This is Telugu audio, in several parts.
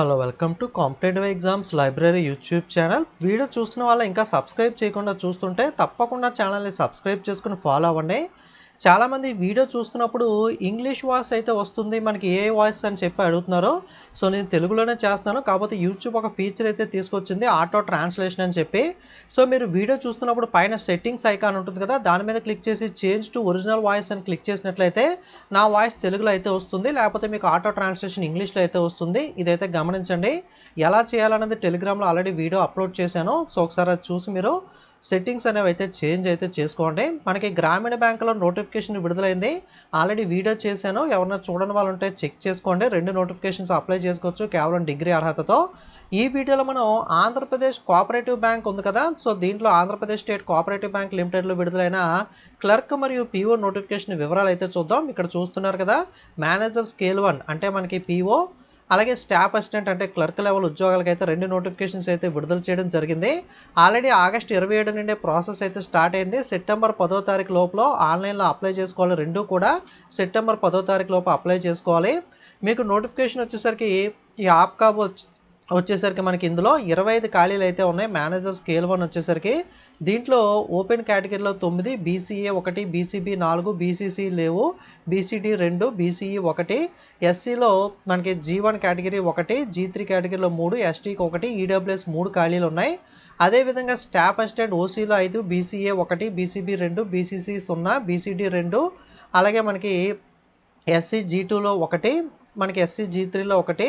Hello welcome to competitive exams library YouTube channel. Video చూస్తున్న వాళ్ళు ఇంకా సబ్స్క్రైబ్ చేయకుండా చూస్తుంటే తప్పకుండా ఛానల్ని సబ్స్క్రైబ్ చేసుకుని ఫాలో అవ్వండి. చాలామంది వీడియో చూస్తున్నప్పుడు ఇంగ్లీష్ వాయిస్ అయితే వస్తుంది మనకి ఏ వాయిస్ అని చెప్పి అడుగుతున్నారు. సో నేను తెలుగులోనే చేస్తున్నాను కాకపోతే యూట్యూబ్ ఒక ఫీచర్ అయితే తీసుకొచ్చింది ఆటో ట్రాన్స్లేషన్ అని చెప్పి. సో మీరు వీడియో చూస్తున్నప్పుడు పైన సెట్టింగ్స్ ఐకాన్ ఉంటుంది కదా దాని మీద క్లిక్ చేసి చేంజ్ టు ఒరిజినల్ వాయిస్ అని క్లిక్ చేసినట్లయితే నా వాయిస్ తెలుగులో అయితే వస్తుంది లేకపోతే మీకు ఆటో ట్రాన్స్లేషన్ ఇంగ్లీష్లో అయితే వస్తుంది. ఇదైతే గమనించండి. ఎలా చేయాలనేది టెలిగ్రామ్లో ఆల్రెడీ వీడియో అప్లోడ్ చేశాను. సో ఒకసారి అది చూసి మీరు సెట్టింగ్స్ అనేవి అయితే చేంజ్ అయితే చేసుకోండి. మనకి గ్రామీణ బ్యాంకులో నోటిఫికేషన్ విడుదలైంది. ఆల్రెడీ వీడియో చేశాను. ఎవరైనా చూడని వాళ్ళు ఉంటే చెక్ చేసుకోండి. రెండు నోటిఫికేషన్స్ అప్లై చేసుకోవచ్చు కేవలం డిగ్రీ అర్హతతో. ఈ వీడియోలో మనం ఆంధ్రప్రదేశ్ కోఆపరేటివ్ బ్యాంక్ ఉంది కదా. సో దీంట్లో ఆంధ్రప్రదేశ్ స్టేట్ కోఆపరేటివ్ బ్యాంక్ లిమిటెడ్లో విడుదలైన క్లర్క్ మరియు పీఓ నోటిఫికేషన్ వివరాలు అయితే చూద్దాం. ఇక్కడ చూస్తున్నారు కదా. మేనేజర్ స్కేల్ వన్ అంటే మనకి పీఓ అలాగే స్టాఫ్ అసిస్టెంట్ అంటే క్లర్క్ లెవెల్ ఉద్యోగాలకైతే అయితే రెండు నోటిఫికేషన్స్ అయితే విడుదల చేయడం జరిగింది. ఆల్రెడీ ఆగస్ట్ ఇరవై ఏడు నుండి ప్రాసెస్ అయితే స్టార్ట్ అయింది. సెప్టెంబర్ పదో తారీఖు లోపల ఆన్లైన్లో అప్లై చేసుకోవాలి రెండు కూడా సెప్టెంబర్ పదో తారీఖు లోపు అప్లై చేసుకోవాలి. మీకు నోటిఫికేషన్ వచ్చేసరికి ఈ ఆప్కాబ్ వచ్చేసరికి మనకి ఇందులో ఇరవై ఐదు ఖాళీలు అయితే ఉన్నాయి. మేనేజర్ స్కేల్ వన్ వచ్చేసరికి దీంట్లో ఓపెన్ కేటగిరీలో తొమ్మిది బీసీఏ ఒకటి బీసీబీ నాలుగు బీసీసీ లేవు బీసీడీ రెండు బీసీఈ ఒకటి ఎస్సీలో మనకి జీ వన్ కేటగిరీ ఒకటి జీ త్రీ కేటగిరీలో మూడు ఎస్టీకి ఒకటి ఈడబ్ల్యూఎస్ మూడు ఖాళీలు ఉన్నాయి. అదేవిధంగా స్టాఫ్ అసిస్టెంట్ ఓసీలో ఐదు బీసీఏ ఒకటి బీసీబీ రెండు బీసీసీ సున్నా బీసీడీ రెండు అలాగే మనకి ఎస్సీ జీ టూలో ఒకటి మనకి ఎస్సీ జీ త్రీలో ఒకటి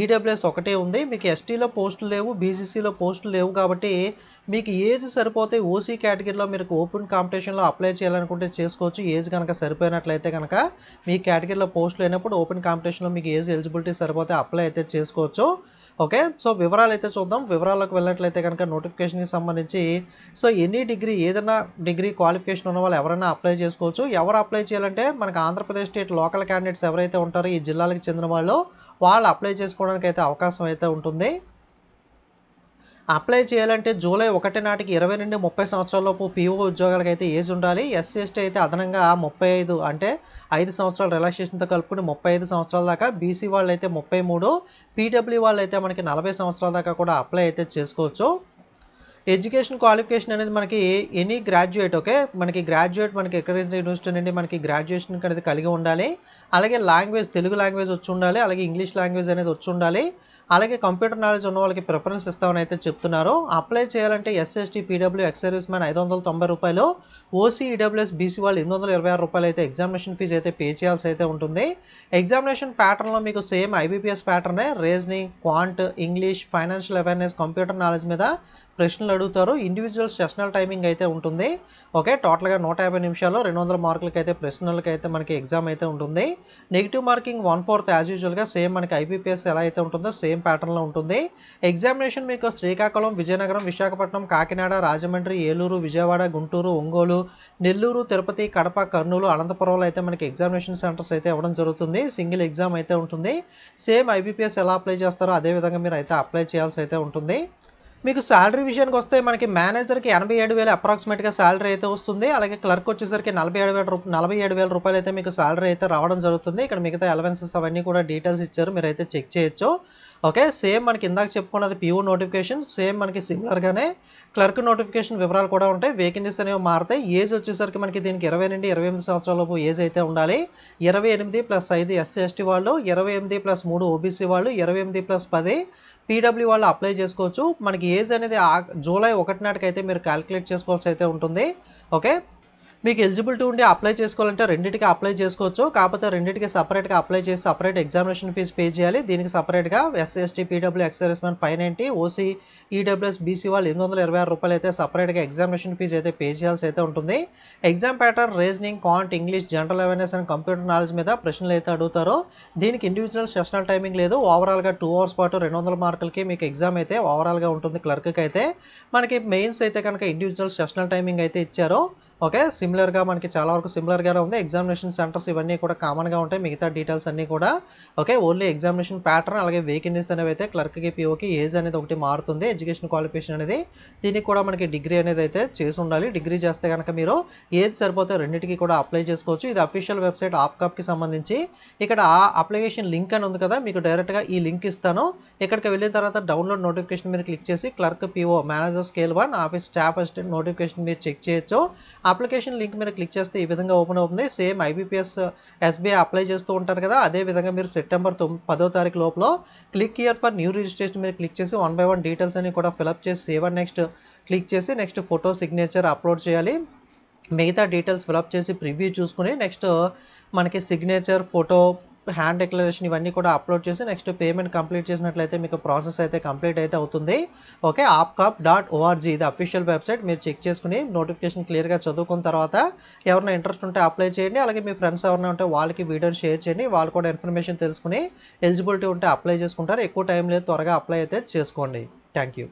ఈడబ్ల్యూఎస్ ఒకటే ఉంది. మీకు ఎస్టీలో పోస్టులు లేవు బీసీసీలో పోస్టులు లేవు కాబట్టి మీకు ఏజ్ సరిపోతే ఓసీ కేటగిరీలో మీరు ఓపెన్ కాంపిటీషన్లో అప్లై చేయాలనుకుంటే చేసుకోవచ్చు. ఏజ్ కనుక సరిపోయినట్లయితే కనుక మీ కేటగిరీలో పోస్టులు అయినప్పుడు ఓపెన్ కాంపిటీషన్లో మీకు ఏజ్ ఎలిజిబిలిటీ సరిపోతే అప్లై అయితే చేసుకోవచ్చు. ఓకే? సో వివరాలు అయితే చూద్దాం. వివరాలకు వెళ్ళినట్లయితే కనుక నోటిఫికేషన్కి సంబంధించి సో ఎనీ డిగ్రీ ఏదైనా డిగ్రీ క్వాలిఫికేషన్ ఉన్న వాళ్ళు ఎవరైనా అప్లై చేసుకోవచ్చు. ఎవరు అప్లై చేయాలంటే మనకు ఆంధ్రప్రదేశ్ స్టేట్ లోకల్ క్యాండిడేట్స్ ఎవరైతే ఉంటారో ఈ జిల్లాలకు చెందిన వాళ్ళు వాళ్ళు అప్లై చేసుకోవడానికి అయితే అవకాశం అయితే ఉంటుంది. అప్లై చేయాలంటే జూలై ఒకటి నాటికి ఇరవై నుండి ముప్పై సంవత్సరాలలోపు పీఓ ఉద్యోగాలకు అయితే ఏజ్ ఉండాలి. ఎస్సీ ఎస్టీ అయితే అదనంగా ముప్పై ఐదు అంటే ఐదు సంవత్సరాల రిలాక్సేషన్తో కలుపుకుని ముప్పై ఐదు సంవత్సరాల దాకా బీసీ వాళ్ళు అయితే ముప్పై మూడు పీడబ్ల్యూ వాళ్ళు అయితే మనకి నలభై సంవత్సరాల దాకా కూడా అప్లై అయితే చేసుకోవచ్చు. ఎడ్యుకేషన్ క్వాలిఫికేషన్ అనేది మనకి ఎనీ గ్రాడ్యుయేట్ ఓకే? మనకి గ్రాడ్యుయేట్ మనకి ఎక్కడైనా యూనివర్సిటీ నుండి మనకి గ్రాడ్యుయేషన్ అనేది కలిగి ఉండాలి. అలాగే లాంగ్వేజ్ తెలుగు లాంగ్వేజ్ వచ్చి ఉండాలి. అలాగే ఇంగ్లీష్ లాంగ్వేజ్ అనేది వచ్చి ఉండాలి. అలాగే కంప్యూటర్ నాలెడ్జ్ ఉన్న వాళ్ళకి ప్రిఫరెన్స్ ఇస్తామని అయితే చెప్తున్నారు. అప్లై చేయాలంటే SST PW ex service man ఐదు వందల తొంభై రూపాయలు ఓసీ ఈడబ్ల్యూఎస్ బీసీ వాళ్ళు ఎనిమిది వందల ఇరవై ఆరు రూపాయలు అయితే ఎగ్జామినేషన్ ఫీజు అయితే పే చేయాల్సి అయితే ఉంటుంది. ఎగ్జామినేషన్ ప్యాటర్న్లో మీకు same IBPS ప్యాటర్నే reasoning quant English financial awareness computer knowledge మీద ప్రశ్నలు అడుగుతారు. ఇండివిజువల్ సెషనల్ టైమింగ్ అయితే ఉంటుంది. ఓకే టోటల్గా నూట యాభై నిమిషాల్లో రెండు వందల మార్కులకి అయితే ప్రశ్నలకి అయితే మనకి ఎగ్జామ్ అయితే ఉంటుంది. Negative marking one fourth as యూజువల్గా సేమ్ మనకి ఐపీపీఎస్ ఎలా అయితే ఉంటుందో సేమ్ ప్యాటర్న్లో ఉంటుంది. ఎగ్జామినేషన్ మీకు శ్రీకాకుళం విజయనగరం విశాఖపట్నం కాకినాడ రాజమండ్రి ఏలూరు విజయవాడ గుంటూరు ఒంగోలు నెల్లూరు తిరుపతి కడప కర్నూలు అనంతపురంలో అయితే మనకి ఎగ్జామినేషన్ సెంటర్స్ అయితే ఇవ్వడం జరుగుతుంది. సింగిల్ ఎగ్జామ్ అయితే ఉంటుంది. సేమ్ ఐబీపీఎస్ ఎలా అప్లై చేస్తారో అదే విధంగా మీరు అయితే అప్లై చేయాల్సి అయితే ఉంటుంది. మీకు శాలరీ విషయానికి వస్తే మనకి మేనేజర్కి ఎనభై ఏడు వేలు అప్రాక్సిమేట్గా శాలరీ అయితే వస్తుంది. అలాగే క్లర్క్ వచ్చేసరికి నలభై ఏడు వేల రూపాయలు నలభై ఏడు వేల రూపాయలు అయితే మీకు శాలరీ అయితే రావడం జరుగుతుంది. ఇక్కడ మిగతా అలవెన్సెస్ అవన్నీ కూడా డీటెయిల్స్ ఇచ్చారు. మీరు అయితే చెక్ చేయొచ్చు. ఓకే సేమ్ మనకి ఇందాక చెప్పుకున్నది పిఓ నోటిఫికేషన్ సేమ్ మనకి సిమిలర్గానే క్లర్క్ నోటిఫికేషన్ వివరాలు కూడా ఉంటాయి. వేకెన్సీస్ అనేవి మారుతాయి. ఏజ్ వచ్చేసరికి మనకి దీనికి ఇరవై నుండి ఇరవై ఎనిమిది సంవత్సరాలలోపు ఏజ్ అయితే ఉండాలి. ఇరవై ఎనిమిది ప్లస్ ఐదు ఎస్సీ ఎస్టీ వాళ్ళు ఇరవై ఎనిమిది ప్లస్ మూడు ఓబీసీ వాళ్ళు ఇరవై ఎనిమిది ప్లస్ పది పీడబ్ల్యూ వాళ్ళు అప్లై చేసుకోవచ్చు. మనకి ఏజ్ అనేది జూలై ఒకటి నాటికి అయితే మీరు క్యాలిక్యులేట్ చేసుకోవాల్సి అయితే ఉంటుంది. ఓకే మీకు ఎలిజిబిలిటీ ఉండి అప్లై చేసుకోవాలంటే రెండింటికి అప్లై చేసుకోవచ్చు. కాకపోతే రెండింటికి సపరేట్గా అప్లై చేసి సపరేట్ ఎగ్జామినేషన్ ఫీజు పే చేయాలి. దీనికి సపరేట్గా SST PW ex servicemen five ninety OC EWS BC వాళ్ళు ఎనిమిది వందల ఇరవై ఆరు రూపాయలు అయితే సపరేట్గా ఎగ్జామినేషన్ ఫీజు అయితే పే చేయాల్సి అయితే ఉంటుంది. Exam pattern reasoning quant English general awareness and computer knowledge మీద ప్రశ్నలు అయితే అడుగుతారు. దీనికి ఇండివిజువల్ సెషనల్ టైమింగ్ లేదు. ఓవరాల్గా టూ అవర్స్ పాటు రెండు వందల మార్కులకి మీకు ఎగ్జామ్ అయితే ఓవరాల్గా ఉంటుంది క్లర్క్కి అయితే. మనకి మెయిన్స్ అయితే కనుక ఇండివిజువల్ సెషనల్ టైమింగ్ అయితే ఇచ్చారు. ఓకే సిమిలర్గా మనకి చాలా వరకు సిమిలర్గానే ఉంది. ఎగ్జామినేషన్ సెంటర్స్ ఇవన్నీ కూడా కామన్గా ఉంటాయి. మిగతా డీటెయిల్స్ అన్నీ కూడా ఓకే ఓన్లీ ఎగ్జామినేషన్ ప్యాటర్న్ అలాగే వేకెన్సీస్ అనేవి అయితే క్లర్క్కి పీఓకి ఏజ్ అనేది ఒకటి మారుతుంది. ఎడ్యుకేషన్ క్వాలిఫికేషన్ అనేది దీనికి కూడా మనకి డిగ్రీ అనేది అయితే చేసి ఉండాలి. డిగ్రీ చేస్తే కనుక మీరు ఏజ్ సరిపోతే రెండింటికి కూడా అప్లై చేసుకోవచ్చు. ఇది అఫీషియల్ వెబ్సైట్ ఆప్కాప్కి సంబంధించి. ఇక్కడ ఆ అప్లికేషన్ లింక్ అని ఉంది కదా మీకు డైరెక్ట్గా ఈ లింక్ ఇస్తాను. ఇక్కడికి వెళ్ళిన తర్వాత డౌన్లోడ్ నోటిఫికేషన్ మీద క్లిక్ చేసి clerk PO manager scale one office staff assistant notification మీరు చెక్ చేయొచ్చు. అప్లికేషన్ లింక్ మీద క్లిక్ చేస్తే ఈ విధంగా ఓపెన్ అవుతుంది. సేమ్ ఐబీపీఎస్ ఎస్బీఐ అప్లై చేస్తూ ఉంటారు కదా అదే విధంగా మీరు సెప్టెంబర్ తొమ్ పదో తారీఖు లోపల click here for new registration మీరు క్లిక్ చేసి వన్ బై వన్ డీటెయిల్స్ అన్ని కూడా ఫిలప్ చేసి సేవ్ అండ్ నెక్స్ట్ క్లిక్ చేసి నెక్స్ట్ ఫోటో సిగ్నేచర్ అప్లోడ్ చేయాలి. మిగతా డీటెయిల్స్ ఫిలప్ చేసి ప్రివ్యూ చూసుకుని నెక్స్ట్ మనకి సిగ్నేచర్ ఫోటో హ్యాండ్ డిక్లరేషన్ ఇవన్నీ కూడా అప్లోడ్ చేసి నెక్స్ట్ పేమెంట్ కంప్లీట్ చేసినట్లయితే మీకు ప్రాసెస్ అయితే కంప్లీట్ అయితే అవుతుంది. ఓకే ఆప్కాప్ డాట్ ఓఆర్జీ ఇది అఫీషియల్ వెబ్సైట్ మీరు చెక్ చేసుకుని నోటిఫికేషన్ క్లియర్గా చదువుకున్న తర్వాత ఎవరైనా ఇంట్రెస్ట్ ఉంటే అప్లై చేయండి. అలాగే మీ ఫ్రెండ్స్ ఎవరైనా ఉంటే వాళ్ళకి వీడియోని షేర్ చేయండి. వాళ్ళు కూడా ఇన్ఫర్మేషన్ తెలుసుకుని ఎలిజిబిలిటీ ఉంటే అప్లై చేసుకుంటారు. ఎక్కువ టైం లేదు త్వరగా అప్లై అయితే చేసుకోండి. Thank you